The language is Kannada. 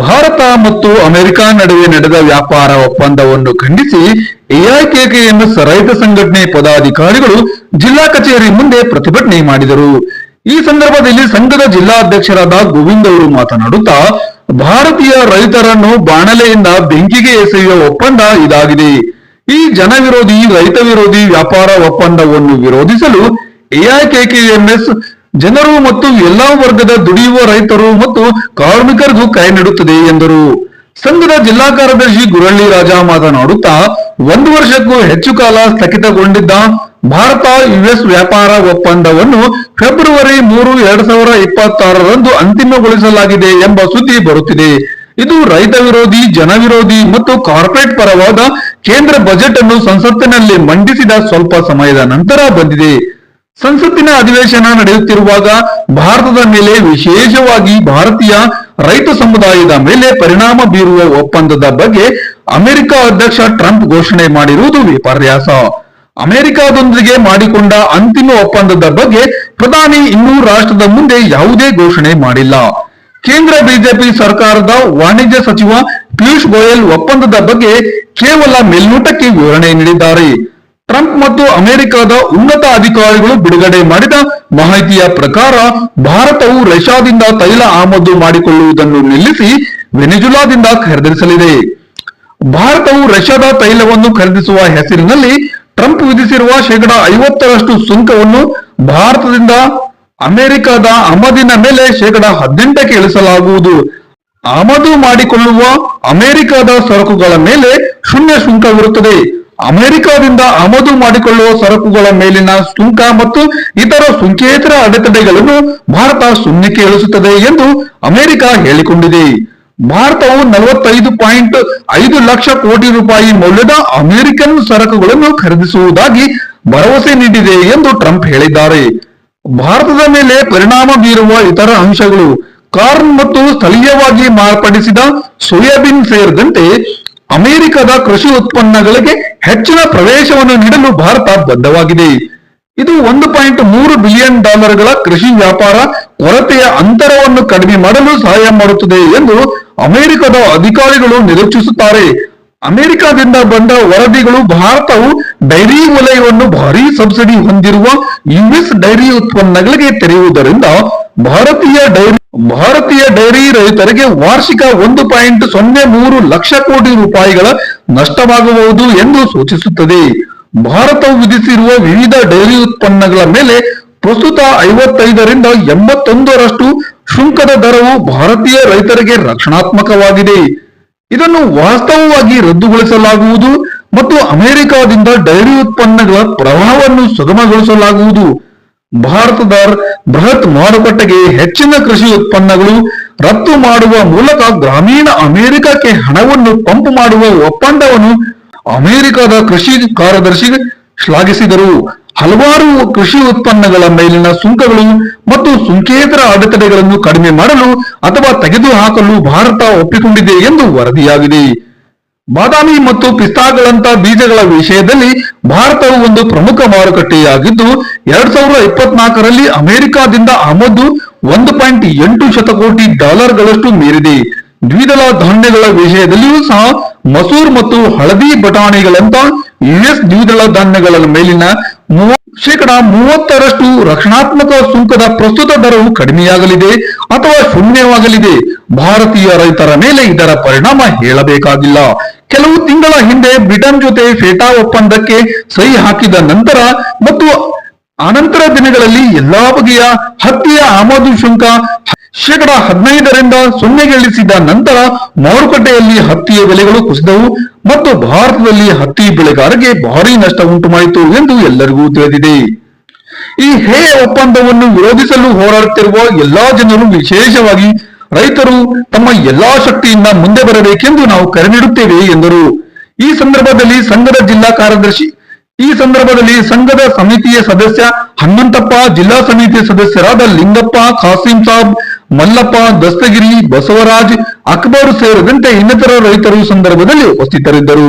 ಭಾರತ ಮತ್ತು ಅಮೆರಿಕ ನಡುವೆ ನಡೆದ ವ್ಯಾಪಾರ ಒಪ್ಪಂದವನ್ನು ಖಂಡಿಸಿ ಎಐಕೆಕೆಎಂಎಸ್ ರೈತ ಸಂಘಟನೆ ಪದಾಧಿಕಾರಿಗಳು ಜಿಲ್ಲಾ ಕಚೇರಿ ಮುಂದೆ ಪ್ರತಿಭಟನೆ ಮಾಡಿದರು. ಈ ಸಂದರ್ಭದಲ್ಲಿ ಸಂಘದ ಜಿಲ್ಲಾಧ್ಯಕ್ಷರಾದ ಗೋವಿಂದ್ ಅವರು ಮಾತನಾಡುತ್ತಾ, ಭಾರತೀಯ ರೈತರನ್ನು ಬಾಣಲೆಯಿಂದ ಬೆಂಕಿಗೆ ಎಸೆಯುವ ಒಪ್ಪಂದ ಇದಾಗಿದೆ. ಈ ಜನ ವಿರೋಧಿ ರೈತ ವಿರೋಧಿ ವ್ಯಾಪಾರ ಒಪ್ಪಂದವನ್ನು ವಿರೋಧಿಸಲು ಎಐಕೆಕೆಎಂಎಸ್ ಜನರು ಮತ್ತು ಎಲ್ಲಾ ವರ್ಗದ ದುಡಿಯುವ ರೈತರು ಮತ್ತು ಕಾರ್ಮಿಕರಿಗೂ ಕೈ ನೀಡುತ್ತದೆ ಎಂದರು. ಸಂಘದ ಜಿಲ್ಲಾ ಕಾರ್ಯದರ್ಶಿ ಗುರಳ್ಳಿ ರಾಜ ಮಾತನಾಡುತ್ತಾ, ಒಂದು ವರ್ಷಕ್ಕೂ ಹೆಚ್ಚು ಕಾಲ ಸ್ಥಗಿತಗೊಂಡಿದ್ದ ಭಾರತ ಯುಎಸ್ ವ್ಯಾಪಾರ ಒಪ್ಪಂದವನ್ನು ಫೆಬ್ರವರಿ ಮೂರು, ಎರಡ್ ಸಾವಿರದ ಇಪ್ಪತ್ತಾರರಂದು ಅಂತಿಮಗೊಳಿಸಲಾಗಿದೆ ಎಂಬ ಸುದ್ದಿ ಬರುತ್ತಿದೆ. ಇದು ರೈತ ವಿರೋಧಿ ಜನವಿರೋಧಿ ಮತ್ತು ಕಾರ್ಪೊರೇಟ್ ಪರವಾದ ಕೇಂದ್ರ ಬಜೆಟ್ ಅನ್ನು ಸಂಸತ್ತಿನಲ್ಲಿ ಮಂಡಿಸಿದ ಸ್ವಲ್ಪ ಸಮಯದ ನಂತರ ಬಂದಿದೆ. ಸಂಸತ್ತಿನ ಅಧಿವೇಶನ ನಡೆಯುತ್ತಿರುವಾಗ ಭಾರತದ ಮೇಲೆ ವಿಶೇಷವಾಗಿ ಭಾರತೀಯ ರೈತ ಸಮುದಾಯದ ಮೇಲೆ ಪರಿಣಾಮ ಬೀರುವ ಒಪ್ಪಂದದ ಬಗ್ಗೆ ಅಮೆರಿಕ ಅಧ್ಯಕ್ಷ ಟ್ರಂಪ್ ಘೋಷಣೆ ಮಾಡಿರುವುದು ವಿಪರ್ಯಾಸ. ಅಮೆರಿಕದೊಂದಿಗೆ ಮಾಡಿಕೊಂಡ ಅಂತಿಮ ಒಪ್ಪಂದದ ಬಗ್ಗೆ ಪ್ರಧಾನಿ ಇನ್ನೂ ರಾಷ್ಟ್ರದ ಮುಂದೆ ಯಾವುದೇ ಘೋಷಣೆ ಮಾಡಿಲ್ಲ. ಕೇಂದ್ರ ಬಿಜೆಪಿ ಸರ್ಕಾರದ ವಾಣಿಜ್ಯ ಸಚಿವ ಪಿಯೂಷ್ ಗೋಯಲ್ ಒಪ್ಪಂದದ ಬಗ್ಗೆ ಕೇವಲ ಮೇಲ್ನೋಟಕ್ಕೆ ವಿವರಣೆ ನೀಡಿದ್ದಾರೆ. ಟ್ರಂಪ್ ಮತ್ತು ಅಮೆರಿಕದ ಉನ್ನತ ಅಧಿಕಾರಿಗಳು ಬಿಡುಗಡೆ ಮಾಡಿದ ಮಾಹಿತಿಯ ಪ್ರಕಾರ ಭಾರತವು ರಷ್ಯಾದಿಂದ ತೈಲ ಆಮದು ಮಾಡಿಕೊಳ್ಳುವುದನ್ನು ನಿಲ್ಲಿಸಿ ವೆನೆಜುಲಾದಿಂದ ಖರೀದಿಸಲಿದೆ. ಭಾರತವು ರಷ್ಯಾದ ತೈಲವನ್ನು ಖರೀದಿಸುವ ಹೆಸರಿನಲ್ಲಿ ಟ್ರಂಪ್ ವಿಧಿಸಿರುವ ಶೇಕಡಾ ಐವತ್ತರಷ್ಟು ಸುಂಕವನ್ನು ಭಾರತದಿಂದ ಅಮೆರಿಕದ ಆಮದಿನ ಮೇಲೆ ಶೇಕಡಾ ಹದಿನೆಂಟಕ್ಕೆ ಇಳಿಸಲಾಗುವುದು. ಆಮದು ಮಾಡಿಕೊಳ್ಳುವ ಅಮೆರಿಕದ ಸರಕುಗಳ ಮೇಲೆ ಶೂನ್ಯ ಸುಂಕವಿರುತ್ತದೆ ಅಮೆರಿಕದಿಂದ ಆಮದು ಮಾಡಿಕೊಳ್ಳುವ ಸರಕುಗಳ ಮೇಲಿನ ಸುಂಕ ಮತ್ತು ಇತರ ಸುಂಕೇತರ ಅಡೆತಡೆಗಳನ್ನು ಭಾರತ ಶೂನ್ಯಕ್ಕೆ ಇಳಿಸುತ್ತದೆ ಎಂದು ಅಮೆರಿಕ ಹೇಳಿಕೊಂಡಿದೆ. ಭಾರತವು ನಲವತ್ತೈದು ಪಾಯಿಂಟ್ ಐದು ಲಕ್ಷ ಕೋಟಿ ರೂಪಾಯಿ ಮೌಲ್ಯದ ಅಮೆರಿಕನ್ ಸರಕುಗಳನ್ನು ಖರೀದಿಸುವುದಾಗಿ ಭರವಸೆ ನೀಡಿದೆ ಎಂದು ಟ್ರಂಪ್ ಹೇಳಿದ್ದಾರೆ. ಭಾರತದ ಮೇಲೆ ಪರಿಣಾಮ ಬೀರುವ ಇತರ ಅಂಶಗಳು, ಕಾರ್ನ್ ಮತ್ತು ಸ್ಥಳೀಯವಾಗಿ ಮಾರ್ಪಡಿಸಿದ ಸೋಯಾಬೀನ್ ಸೇರಿದಂತೆ ಅಮೆರಿಕದ ಕೃಷಿ ಉತ್ಪನ್ನಗಳಿಗೆ ಹೆಚ್ಚಿನ ಪ್ರವೇಶವನ್ನು ನೀಡಲು ಭಾರತ ಬದ್ಧವಾಗಿದೆ. ಇದು ಒಂದು ಪಾಯಿಂಟ್ ಮೂರು ಬಿಲಿಯನ್ ಡಾಲರ್ಗಳ ಕೃಷಿ ವ್ಯಾಪಾರ ಕೊರತೆಯ ಅಂತರವನ್ನು ಕಡಿಮೆ ಮಾಡಲು ಸಹಾಯ ಮಾಡುತ್ತದೆ ಎಂದು ಅಮೆರಿಕದ ಅಧಿಕಾರಿಗಳು ನಿರೀಕ್ಷಿಸುತ್ತಾರೆ. ಅಮೆರಿಕದಿಂದ ಬಂದ ವರದಿಗಳು ಭಾರತವು ಡೈರಿ ವಲಯವನ್ನು ಭಾರಿ ಸಬ್ಸಿಡಿ ಹೊಂದಿರುವ ಯುಎಸ್ ಡೈರಿ ಉತ್ಪನ್ನಗಳಿಗೆ ತೆರೆಯುವುದರಿಂದ ಭಾರತೀಯ ಡೈರಿ ಭಾರತೀಯ ಡೈರಿ ರೈತರಿಗೆ ವಾರ್ಷಿಕ ಒಂದು ಪಾಯಿಂಟ್ ಸೊನ್ನೆ ಮೂರು ಲಕ್ಷ ಕೋಟಿ ರೂಪಾಯಿಗಳ ನಷ್ಟವಾಗಬಹುದು ಎಂದು ಸೂಚಿಸುತ್ತದೆ. ಭಾರತವು ವಿಧಿಸಿರುವ ವಿವಿಧ ಡೈರಿ ಉತ್ಪನ್ನಗಳ ಮೇಲೆ ಪ್ರಸ್ತುತ ಐವತ್ತೈದರಿಂದ ಎಂಬತ್ತೊಂದರಷ್ಟು ಶುಲ್ಕದ ದರವು ಭಾರತೀಯ ರೈತರಿಗೆ ರಕ್ಷಣಾತ್ಮಕವಾಗಿದೆ. ಇದನ್ನು ವಾಸ್ತವವಾಗಿ ರದ್ದುಗೊಳಿಸಲಾಗುವುದು ಮತ್ತು ಅಮೆರಿಕಾದಿಂದ ಡೈರಿ ಉತ್ಪನ್ನಗಳ ಪ್ರವಾಹವನ್ನು ಸುಗಮಗೊಳಿಸಲಾಗುವುದು. ಭಾರತದ ಬೃಹತ್ ಮಾರುಕಟ್ಟೆಗೆ ಹೆಚ್ಚಿನ ಕೃಷಿ ಉತ್ಪನ್ನಗಳು ರಫ್ತು ಮಾಡುವ ಮೂಲಕ ಗ್ರಾಮೀಣ ಅಮೆರಿಕಕ್ಕೆ ಹಣವನ್ನು ಪಂಪ್ ಮಾಡುವ ಒಪ್ಪಂದವನ್ನು ಅಮೆರಿಕದ ಕೃಷಿ ಕಾರ್ಯದರ್ಶಿ ಶ್ಲಾಘಿಸಿದರು. ಹಲವಾರು ಕೃಷಿ ಉತ್ಪನ್ನಗಳ ಮೇಲಿನ ಸುಂಕಗಳು ಮತ್ತು ಸುಂಕೇತರ ಅಡೆತಡೆಗಳನ್ನು ಕಡಿಮೆ ಮಾಡಲು ಅಥವಾ ತೆಗೆದುಹಾಕಲು ಭಾರತ ಒಪ್ಪಿಕೊಂಡಿದೆ ಎಂದು ವರದಿಯಾಗಿದೆ. ಬಾದಾಮಿ ಮತ್ತು ಪಿಸ್ತಾಗಳಂತ ಬೀಜಗಳ ವಿಷಯದಲ್ಲಿ ಭಾರತವು ಒಂದು ಪ್ರಮುಖ ಮಾರುಕಟ್ಟೆಯಾಗಿದ್ದು, ಎರಡ್ ಸಾವಿರದ ಇಪ್ಪತ್ನಾಲ್ಕರಲ್ಲಿ ಅಮೆರಿಕದಿಂದ ಆಮದು ಒಂದು ಪಾಯಿಂಟ್ ಎಂಟು ಶತಕೋಟಿ ಡಾಲರ್ಗಳಷ್ಟು ಮೀರಿದೆ. ದ್ವಿದಳ ಧಾನ್ಯಗಳ ವಿಷಯದಲ್ಲಿಯೂ ಸಹ ಮಸೂರ್ ಮತ್ತು ಹಳದಿ ಬಟಾಣಿಗಳಂತ ಯುಎಸ್ ದ್ವಿದಳ ಧಾನ್ಯಗಳ ಮೇಲಿನ ಶೇಕಡ ಮೂವತ್ತರಷ್ಟು ರಕ್ಷಣಾತ್ಮಕ ಸುಂಕದ ಪ್ರಸ್ತುತ ದರವು ಕಡಿಮೆಯಾಗಲಿದೆ ಅಥವಾ ಶೂನ್ಯವಾಗಲಿದೆ. ಭಾರತೀಯ ರೈತರ ಮೇಲೆ ಇದರ ಪರಿಣಾಮ ಹೇಳಬೇಕಾಗಿಲ್ಲ. ಕೆಲವು ತಿಂಗಳ ಹಿಂದೆ ಬ್ರಿಟನ್ ಜೊತೆ ಫೇಟಾ ಒಪ್ಪಂದಕ್ಕೆ ಸಹಿ ಹಾಕಿದ ನಂತರ ಮತ್ತು ಅನಂತರ ದಿನಗಳಲ್ಲಿ ಎಲ್ಲಾ ಬಗೆಯ ಹತ್ತಿಯ ಆಮದು ಶುಲ್ಕ ಶೇಕಡ ಹದಿನೈದರಿಂದ ಸೊನ್ನೆಗಿಳಿಸಿದ ನಂತರ ಮಾರುಕಟ್ಟೆಯಲ್ಲಿ ಹತ್ತಿಯ ಬೆಲೆಗಳು ಕುಸಿದವು ಮತ್ತು ಭಾರತದಲ್ಲಿ ಹತ್ತಿ ಬೆಳೆಗಾರರಿಗೆ ಭಾರಿ ನಷ್ಟ ಉಂಟು ಮಾಡಿತು ಎಂದು ಎಲ್ಲರಿಗೂ ತಿಳಿದಿದೆ. ಈ ಹೇ ಒಪ್ಪಂದವನ್ನು ವಿರೋಧಿಸಲು ಹೋರಾಡುತ್ತಿರುವ ಎಲ್ಲಾ ಜನರು ವಿಶೇಷವಾಗಿ ರೈತರು ತಮ್ಮ ಎಲ್ಲಾ ಶಕ್ತಿಯಿಂದ ಮುಂದೆ ಬರಬೇಕೆಂದು ನಾವು ಕರೆ ನೀಡುತ್ತೇವೆ ಎಂದರು. ಈ ಸಂದರ್ಭದಲ್ಲಿ ಸಂಘದ ಜಿಲ್ಲಾ ಕಾರ್ಯದರ್ಶಿ, ಈ ಸಂದರ್ಭದಲ್ಲಿ ಸಂಘದ ಸಮಿತಿಯ ಸದಸ್ಯ ಹನುಮಂತಪ್ಪ, ಜಿಲ್ಲಾ ಸಮಿತಿಯ ಸದಸ್ಯರಾದ ಲಿಂಗಪ್ಪ, ಖಾಸಿಂ ಸಾಬ್ ಮಲ್ಲಪ್ಪ ದಸ್ತಗಿರಿ ಬಸವರಾಜ್ ಅಕ್ಬರ್ ಸೇರಿದಂತೆ ಇನ್ನಿತರ ರೈತರು ಸಂದರ್ಭದಲ್ಲಿ ಉಪಸ್ಥಿತರಿದ್ದರು.